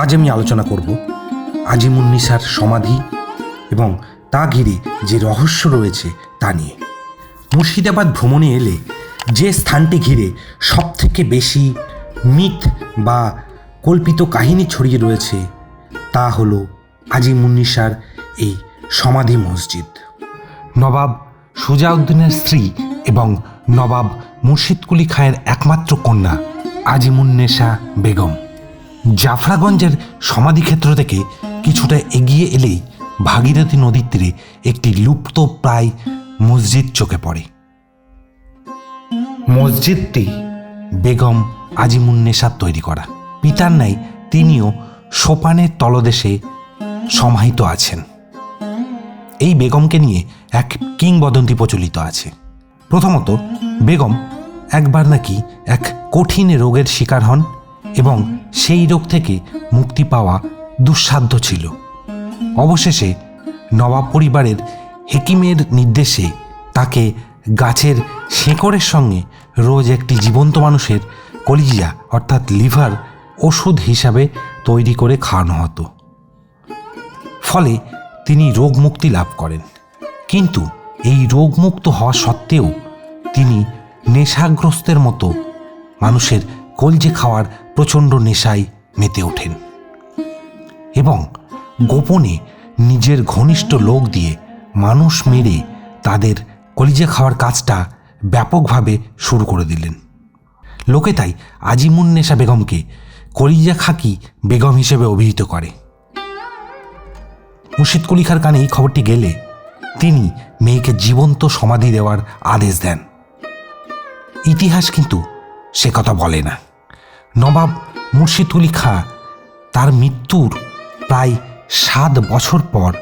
আজ আমি আলোচনা করব আজিমুন্নিসার সমাধি এবং তা ঘিরে যে রহস্য রয়েছে তা নিয়ে। মুর্শিদাবাদ ভ্রমণে এলে যে স্থানটি ঘিরে সবথেকে বেশি মিথ বা কল্পিত কাহিনী ছড়িয়ে রয়েছে, তা হলো আজিমুন্নিসার এই সমাধি মসজিদ। নবাব সুজাউদ্দিনের স্ত্রী এবং নবাব মুর্শিদকুলি খায়ের একমাত্র কন্যা আজিমুন্নেশা বেগম। জাফরাগঞ্জের সমাধিক্ষেত্র থেকে কিছুটা এগিয়ে এলেই ভাগীরথী নদীর তীরে একটি লুপ্ত প্রায় মসজিদ চোখে পড়ে। মসজিদটি বেগম আজিমুন্নেশার তৈরি করা। পিতার ন্যায় তিনিও সোপানের তলদেশে সমাহিত আছেন। এই বেগমকে নিয়ে এক কিংবদন্তি প্রচলিত আছে। প্রথমত, বেগম একবার নাকি এক কঠিন রোগের শিকার হন। এবং সেই রোগ থেকে মুক্তি পাওয়া দুঃসাধ্য ছিল। অবশেষে নবাব পরিবারের হেকিমের নির্দেশে তাকে গাছের শেকড়ের সঙ্গে রোজ একটি জীবন্ত মানুষের কলিজিয়া, অর্থাৎ লিভার, ওষুধ হিসাবে তৈরি করে খাওয়ানো হতো। ফলে তিনি রোগ মুক্তি লাভ করেন। কিন্তু এই রোগমুক্ত হওয়া সত্ত্বেও তিনি নেশাগ্রস্তের মতো মানুষের কলজে খাওয়ার প্রচণ্ড নেশায় মেতে ওঠেন এবং গোপনে নিজের ঘনিষ্ঠ লোক দিয়ে মানুষ মেরে তাদের কলিজা খাওয়ার কাজটা ব্যাপকভাবে শুরু করে দিলেন। লোকে তাই আজিমুন্নেশা বেগমকে কলিজা খাকি বেগম হিসেবে অভিহিত করে। মুর্শিদ কুলিখার কানে এই খবরটি গেলে তিনি মেয়েকে জীবন্ত সমাধি দেওয়ার আদেশ দেন। ইতিহাস কিন্তু সে কথা বলে না। নবাব মুর্শিদ কুলি খাঁ, তার মৃত্যুর প্রায় সাত বছর পর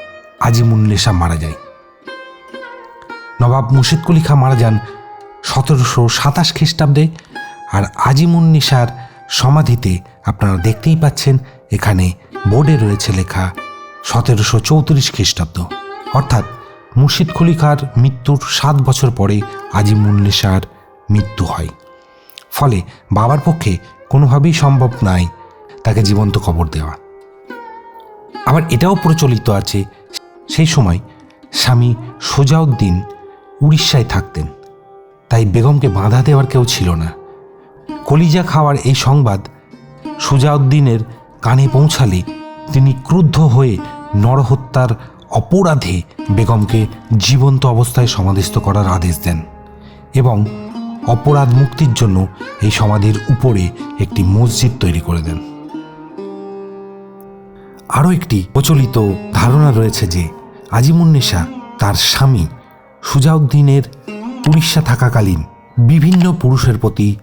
আজিমুন্নেশা মারা যায়। নবাব মুর্শিদ কুলি খাঁ মারা যান সতেরোশো সাতাশ খ্রিস্টাব্দে আর আজিমুন্নিসার সমাধিতে আপনারা দেখতেই পাচ্ছেন এখানে বোর্ডে রয়েছে লেখা সতেরোশো চৌত্রিশ খ্রিস্টাব্দ। অর্থাৎ মুর্শিদ খাঁর মৃত্যুর সাত বছর পরে আজিমুন্নিসার মৃত্যু হয়। ফলে বাবার পক্ষে কোনোভাবেই সম্ভব নয় তাকে জীবন্ত কবর দেওয়া। আবার এটাও প্রচলিত আছে, সেই সময় স্বামী সোজাউদ্দিন উড়িষ্যায় থাকতেন। তাই বেগমকে বাঁধা দেওয়ার কেউ ছিল না। কলিজা খাওয়ার এই সংবাদ সুজাউদ্দিনের কানে পৌঁছালে তিনি ক্রুদ্ধ হয়ে নরহত্যার অপরাধে বেগমকে জীবন্ত অবস্থায় সমাধিস্থ করার আদেশ দেন এবং অপরাধ মুক্তির জন্য এই সমাধির উপরে একটি মসজিদ তৈরি করে দেন। আরও একটি প্রচলিত ধারণা রয়েছে যে আজিমুন্নেশা তার স্বামী সুজাউদ্দিনের উড়িষ্যা থাকাকালীন বিভিন্ন পুরুষের প্রতি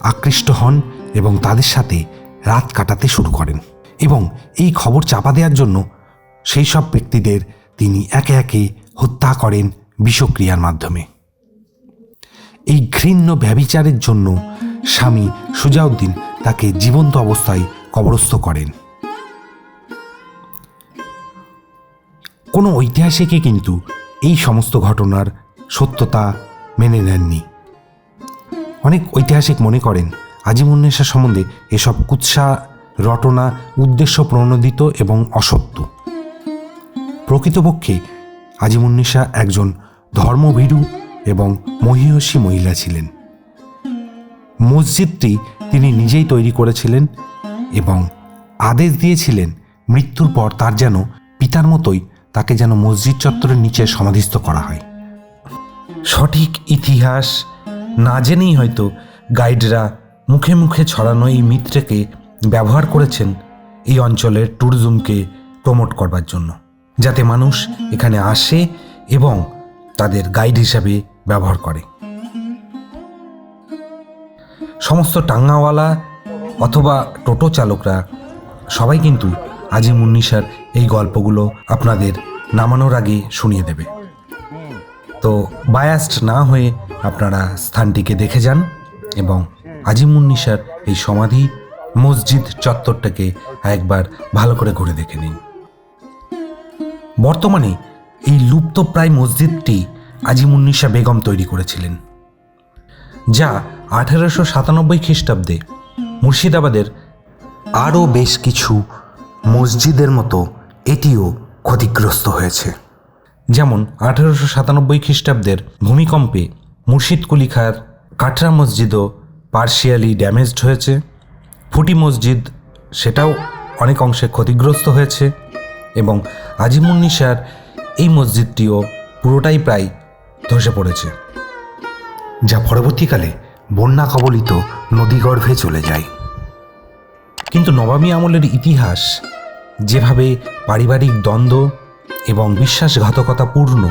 আকৃষ্ট হন এবং তাদের সাথে রাত কাটাতে শুরু করেন এবং এই খবর চাপা দেওয়ার জন্য সেই সব ব্যক্তিদের তিনি একে একে হত্যা করেন বিষক্রিয়ার মাধ্যমে। এই ঘৃণ্য ব্যবিচারের জন্য স্বামী সুজাউদ্দিন তাকে জীবন্ত অবস্থায় কবরস্থ করেন। কোনো ঐতিহাসিকই কিন্তু এই সমস্ত ঘটনার সত্যতা মেনে নেননি। অনেক ঐতিহাসিক মনে করেন আজিমুন্নেশা সম্বন্ধে এসব কুৎসা, রটনা, উদ্দেশ্য প্রণোদিত এবং অসত্য। প্রকৃতপক্ষে আজিমুন্নেশা একজন ধর্মভীরু এবং মহিষী মহিলা ছিলেন। মসজিদটি তিনি নিজেই তৈরি করেছিলেন এবং আদেশ দিয়েছিলেন মৃত্যুর পর তার যেন পিতার মতোই তাকে যেন মসজিদ চত্বরের নিচে সমাধিস্থ করা হয়। সঠিক ইতিহাস না জেনেই হয়তো গাইডরা মুখে মুখে ছড়ানো এই মিত্রকে ব্যবহার করেছেন এই অঞ্চলের ট্যুরিজমকে প্রমোট করবার জন্য, যাতে মানুষ এখানে আসে এবং তাদের গাইড হিসাবে ব্যবহার করে। সমস্ত টাঙ্গাওয়ালা অথবা টোটো চালকরা সবাই কিন্তু আজিমুন্নিসার এই গল্পগুলো আপনাদের নামানোর আগে শুনিয়ে দেবে। তো বায়াস্ট না হয়ে আপনারা স্থানটিকে দেখে যান এবং আজিমুন্নিসার এই সমাধি মসজিদ চত্বরটাকে একবার ভালো করে ঘুরে দেখে নিন। বর্তমানে এই লুপ্তপ্রায় মসজিদটি আজিমুন্নিসা বেগম তৈরি করেছিলেন, যা আঠেরোশো সাতানব্বই খ্রিস্টাব্দে মুর্শিদাবাদের আরও বেশ কিছু মসজিদের মতো এটিও ক্ষতিগ্রস্ত হয়েছে। যেমন আঠেরোশো সাতানব্বই খ্রিস্টাব্দের ভূমিকম্পে মুর্শিদ কুলিখার কাটরা মসজিদও পার্শিয়ালি ড্যামেজড হয়েছে। ফুটি মসজিদ সেটাও অনেক অংশে ক্ষতিগ্রস্ত হয়েছে এবং আজিমুন্নিসার এই মসজিদটিও পুরোটাই প্রায় ধসে পড়েছে। যা পরবর্তীকালে বন্যা কবলিত নদীগর্ভে চলে যায়। কিন্তু নবাবী আমলের ইতিহাস যেভাবে পারিবারিক দ্বন্দ্ব এবং বিশ্বাসঘাতকতাপূর্ণ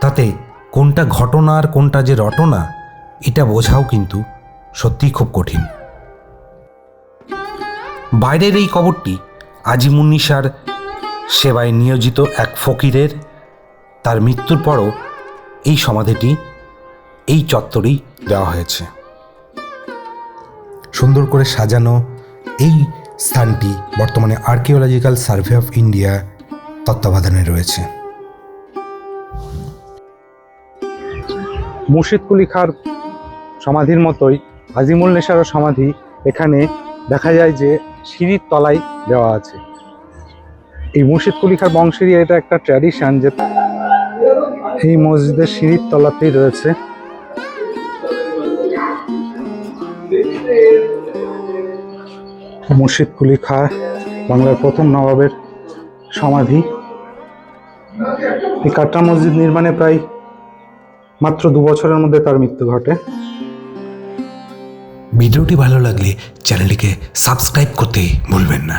তাতে কোনটা ঘটনা আর কোনটা যে রটনা এটা বোঝাও কিন্তু সত্যিই খুব কঠিন। বাইরের এই কবরটি আজিমুন্নিসার সেবায় নিয়োজিত এক ফকিরের, তার মৃত্যুর পরও এই সমাধিটি, এই চত্বরেই দেওয়া হয়েছে। সুন্দর করে সাজানো এই স্থানটি বর্তমানে আর্কিওলজিক্যাল সার্ভে অফ ইন্ডিয়া তত্ত্বাবধানে রয়েছে। মুর্শিদ কুলি খার সমাধির মতোই আজিমুল নেশারও সমাধি এখানে দেখা যায় যে সিঁড়ির তলায় দেওয়া আছে। এই মুর্শিদ কুলি খার বংশেরই এটা একটা ট্র্যাডিশন যে এই মসজিদের সিঁড়ির তলাতেই রয়েছে। মুর্শিদ কুলি খা বাংলার প্রথম নবাবের সমাধি। এই কাটরা মসজিদ নির্মাণে প্রায় মাত্র দু বছরের মধ্যে তার মৃত্যু ঘটে। ভিডিওটি ভালো লাগলে চ্যানেলটিকে সাবস্ক্রাইব করতে ভুলবেন না।